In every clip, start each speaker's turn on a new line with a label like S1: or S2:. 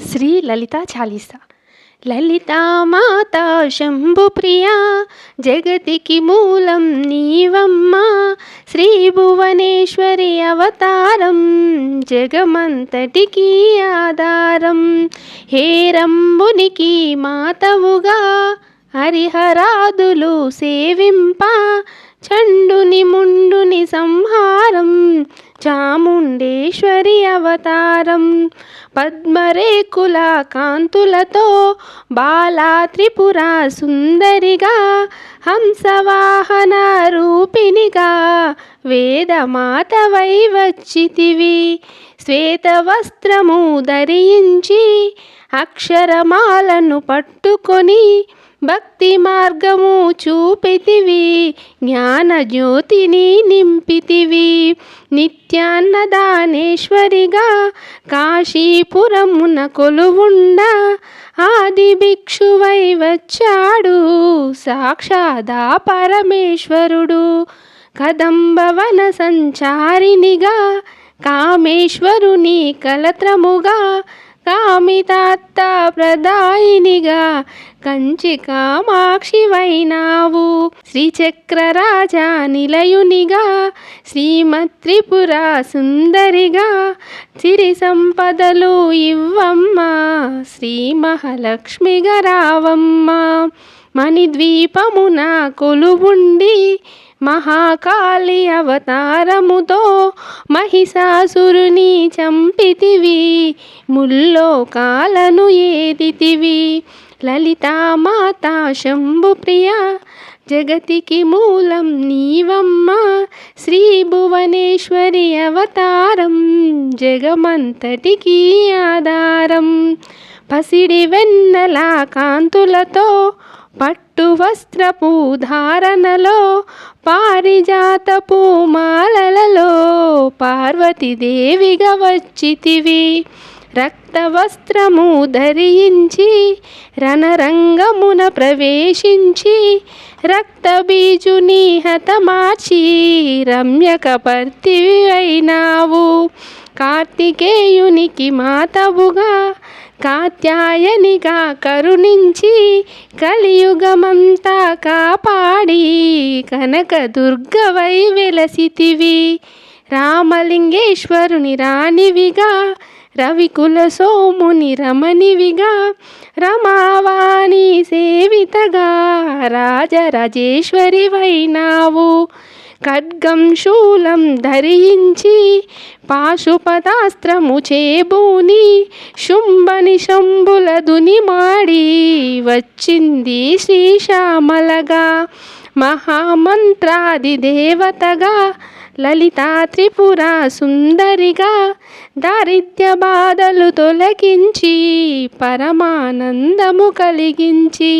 S1: శ్రీ లలితా చాలీసా. లలితామాతా శంభుప్రియా జగతికి మూలం నీవమ్మా. శ్రీ భువనేశ్వరి అవతారం జగమంతటికి ఆధారం. హేరంబునికి మాతవుగా హరిహరాదులు సేవింప. చండుని ముండుని సంహారం చాముండేశ్వరి అవతారం. పద్మరేకుల కాంతులతో బాలా త్రిపుర సుందరిగా హంసవాహన రూపిణిగా వేదమాతవై వచ్చితివి శ్వేత వస్త్రము ధరించి అక్షరమాలను పట్టుకొని భక్తి మార్గము చూపితివి జ్ఞాన జ్యోతిని నింపితివి. నిత్యాన్నదానేశ్వరిగా కాశీపురమున కొలువుండ ఆది భిక్షువై వచ్చాడు సాక్షాదా పరమేశ్వరుడు. కదంబవన సంచారినిగా కామేశ్వరుని కలత్రముగా కామితాత్త ప్రదాయినిగా కంచి కామాక్షివైనావు శ్రీచక్రరాజా నిలయునిగా శ్రీమత్రిపుర సుందరిగా సిరి సంపదలు ఇవ్వమ్మా శ్రీ మహాలక్ష్మిగా రావమ్మా. మణిద్వీపమున కొలువుండి మహాకాళి అవతారముతో మహిషాసురుని చంపితివి. ముల్లోకాలను ఏదితివి? లలితామాత శంభు ప్రియ జగతికి మూలం నీవమ్మ శ్రీ భువనేశ్వరి అవతారం జగమంతటికి ఆధారం. పసిడి వెన్నెల కాంతులతో పట్టు వస్త్రపు ధారణలో పారిజాతపు మాలలలో పార్వతీదేవిగా వచ్చితివి. రక్త వస్త్రము ధరించి రణరంగమున ప్రవేశించి రక్త బీజుని హతమార్చి రమ్యకపర్తివి అయినావు. కార్తికేయునికి మాతవుగా కాత్యాయనిగా కరుణించి కలియుగమంతా కాపాడి కనకదుర్గవై వెలసితివి. రామలింగేశ్వరుని రాణివిగా రవికుల సోముని రమణివిగా రమావాణి సేవితగా రాజరాజేశ్వరి వైనావు ఖడ్గం శూలం ధరించి పాశుపదాస్త్రము చేబూని శుంభని శంభుల దునిమాడి వచ్చింది శ్రీశ్యామలగా మహామంత్రాది దేవతగా లలితా త్రిపుర సుందరిగా దారిద్ర్య బాధలు తొలగించి పరమానందము కలిగించి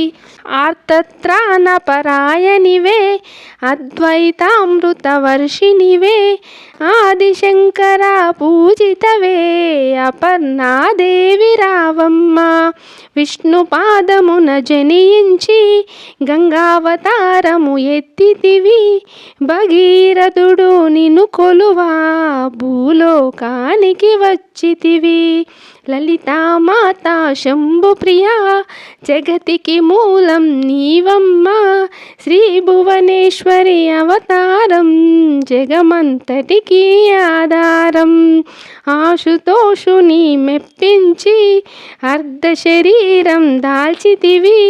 S1: ఆర్తత్రాణ పరాయణివే అద్వైతామృత ఆదిశంకర పూజితవే అపర్ణాదేవి రావమ్మ. విష్ణు పాదమున జనించి గంగావతారము ఎత్తితివి. భగీరథుడు నిన్ను కొలువా భూలోకానికి వచ్చితివి. లలితామాత శంభుప్రియ జగతికి మూలం నీవమ్మ. శ్రీ భువనేశ్వరి అవతారం జగమంతటికి ఆధారం. ఆశుతోషుని మెప్పించి అర్ధ శరీరం దాల్చితివి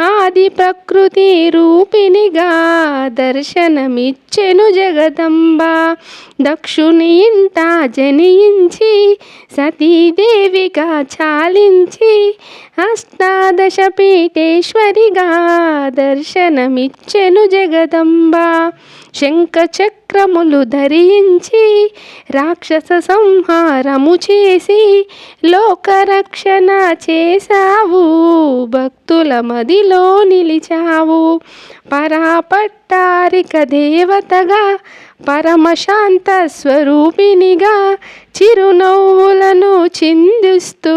S1: ఆది ప్రకృతి రూపినిగా దర్శనమిచ్చెను జగదంబ. దక్షుని ఇంత జనించి సతీదేవిగా చాలించి అష్టాదశ పీఠేశ్వరిగా చెను జగదంబ శంఖ చక్రములు ధరించి రాక్షస సంహారము చేసి లోకరక్షణ చేశావు. భక్తుల మదిలో నిలిచావు. పరాపట్టారిక దేవతగా పరమశాంత స్వరూపినిగా చిరునవ్వులను చిందిస్తూ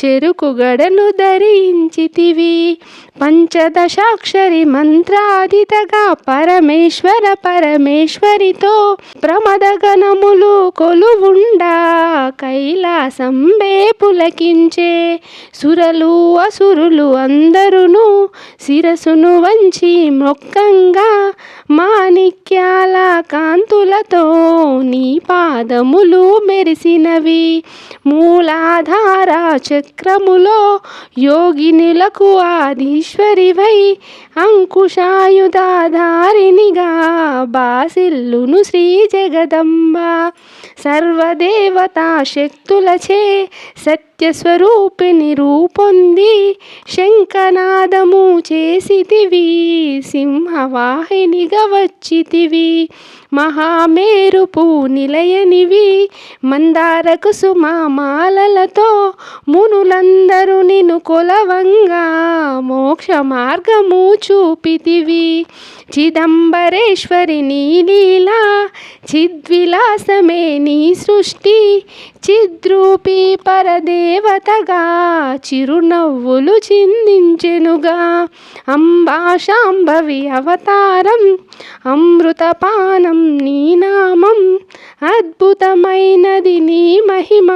S1: చెరుకు గడను ధరించితివి. పంచదశాక్షరి మంత్రాదితగా పరమేశ్వర పరమేశ్వరితో ప్రమదగణములు కొలువుండా. కైలాసంబే పులకించే సురలు అసురులు అందరును శిరసును వంచి మొక్కంగా మాణిక్యాల కాంతులతో నీ పాదములు మెరిసినవి మూలాధార చక్రములో యోగినులకు ఆదీశ్వరివై అంకుశాయుధాధారినిగా బాసిల్లును శ్రీ జగదంబ. సర్వదేవతా శక్తులచే సత్ సత్యస్వరూపిణి రూపొంది శంఖనాదము చేసితివి సింహవాహినిగా వచ్చితివి మహామేరుపు నిలయనివి మందార కుసుమ మాలలతో మునులందరూ నిన్ను కొలవంగా మోక్ష మార్గము చూపితివి. చిదంబరేశ్వరి నీ లీలా చిద్విలాసమే నీ సృష్టి చిద్రూపి దేవతగా చిరునవ్వులు చిందించెనుగా. అంబాశాంభవి అవతారం అమృతపానం నీ నామం. అద్భుతమైనది నీ మహిమ.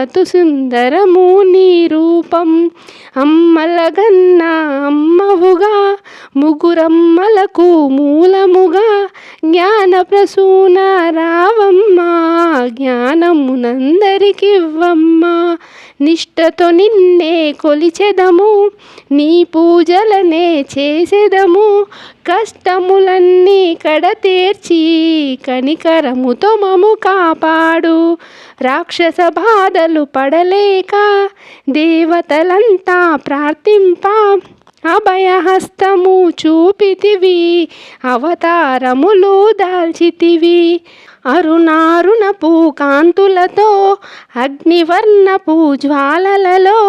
S1: అతు సుందరము నీ రూపం. అమ్మలగన్న అమ్మవుగా ముగురమ్మలకు మూలముగా. జ్ఞాన ప్రసూన రావమ్మా జ్ఞానమునందరికివ్వమ్మా. నిష్టతో నిన్నే కొలిచెదము నీ పూజలనే చేసెదము. కష్టములన్నీ కడతీర్చి కనికరముతో మము కాపాడు. రాక్షస బాధలు పడలేక దేవతలంతా ప్రార్థింప. అభయహస్తము చూపితివి అవతారములు దాల్చితివి. అరుణారుణపు కాంతులతో అగ్నివర్ణపు జ్వాలలలో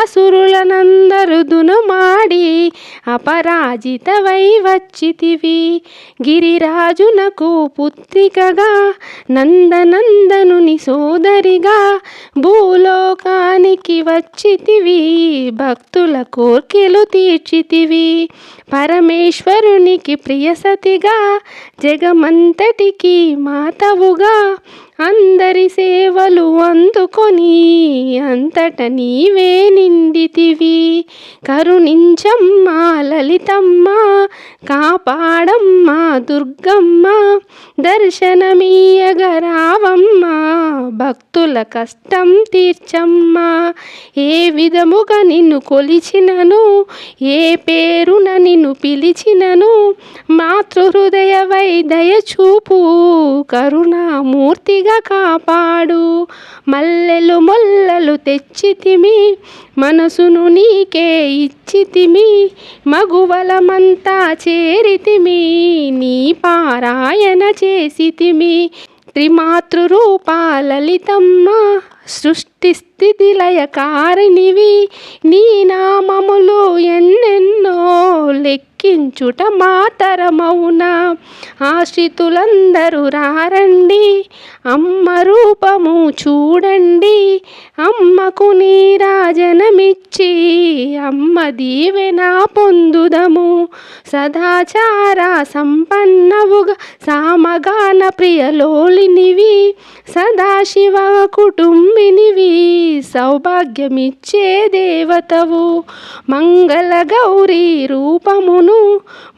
S1: అసురులనందరు మాడి అపరాజితవై వచ్చితివి. గిరిరాజునకు పుత్రికగా నందనందనుని సోదరిగా భూలోకానికి వచ్చితివి భక్తుల కోర్కెలు తీర్చితివి. పరమేశ్వరునికి ప్రియసతిగా జగమంతటికి మాతవుగా అందరి సేవలు అందుకొని అంతట నీవే నిండితివి. కరుణించమ్మ లలితమ్మ కాపాడమ్మ దుర్గమ్మ దర్శనమీయగరావమ్మ భక్తుల కష్టం తీర్చమ్మా. ఏ విధముగా నిన్ను కొలిచినను ఏ పేరున నిన్ను పిలిచినను మాతృహృదయ వైదయ చూపు కరుణామూర్తిగా కాపాడు. మల్లెలు మొల్లలు తెచ్చితిమి మనసును నీకే ఇచ్చితిమి మగువలమంతా చేరితిమి నీ పారాయణ చేసితిమి. త్రిమాతృరూపాలలితమ్మ సృష్టి స్థితి లయకారిణివి నీ లెక్కించుట మాతరమౌనా ఆశ్రితులందరూ రారండి అమ్మ రూపము చూడండి అమ్మకు నీరాజనమిచ్చి అమ్మ దీవెన పొందుదము. సదాచార సంపన్నవుగా సామగాన ప్రియలోలినివి సదాశివ కుటుంబినివి సౌభాగ్యమిచ్చే దేవతవు. మంగళ గౌరీ రూపమును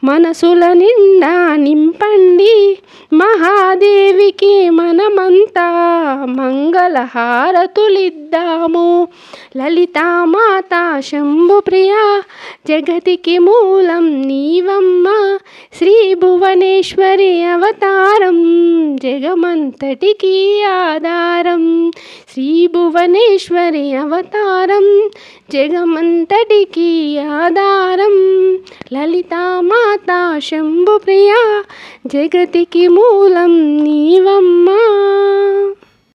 S1: మనసుల నిండా నింపండి. మహాదేవికి మనమంతా మంగళహారతులిద్దాము. లలితామాత శంభుప్రియ జగతికి మూలం నీవమ్మ శ్రీ భువనేశ్వరి అవతారం జగమంతటికి ఆధారం. శ్రీ భువనేశ్వరి అవతారం జగమంతటికి ఆధారం. లలితామాత శంభుప్రియ జగతికి మూలం నీవమ్మా.